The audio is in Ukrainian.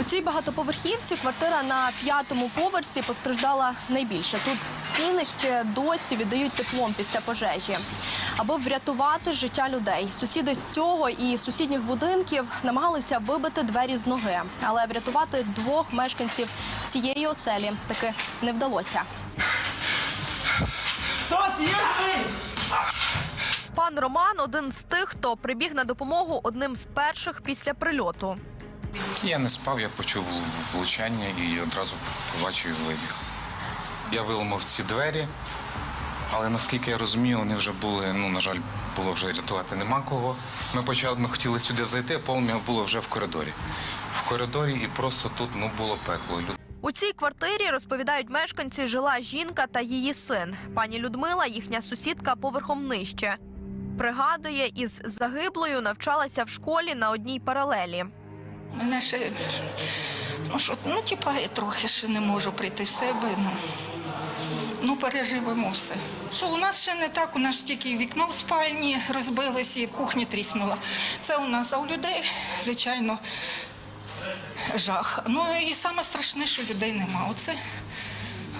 У цій багатоповерхівці квартира на п'ятому поверсі постраждала найбільше. Тут стіни ще досі віддають теплом після пожежі. Аби врятувати життя людей, сусіди з цього і сусідніх будинків намагалися вибити двері з ноги, але врятувати двох мешканців цієї оселі таки не вдалося. Хтось є? Пан Роман один з тих, хто прибіг на допомогу одним з перших після прильоту. Я не спав, я почув влучання і одразу побачив вибіг. Я виламав ці двері, але наскільки я розумію, вони вже були, ну, на жаль, було вже рятувати нема кого. Ми почали, ми хотіли сюди зайти, полум'я було вже в коридорі. В коридорі і просто тут ну, було пекло. У цій квартирі розповідають мешканці, жила жінка та її син. Пані Людмила, їхня сусідка, поверхом нижче. Пригадує, із загиблою навчалася в школі на одній паралелі. Мене ще ну, ну, тіпає трохи, ще не можу прийти в себе. Ну, ну переживемо все. Що у нас ще не так, у нас тільки вікно в спальні розбилось і в кухні тріснуло. Це у нас, а у людей, звичайно, жах. Ну і саме страшне, що людей нема. Оце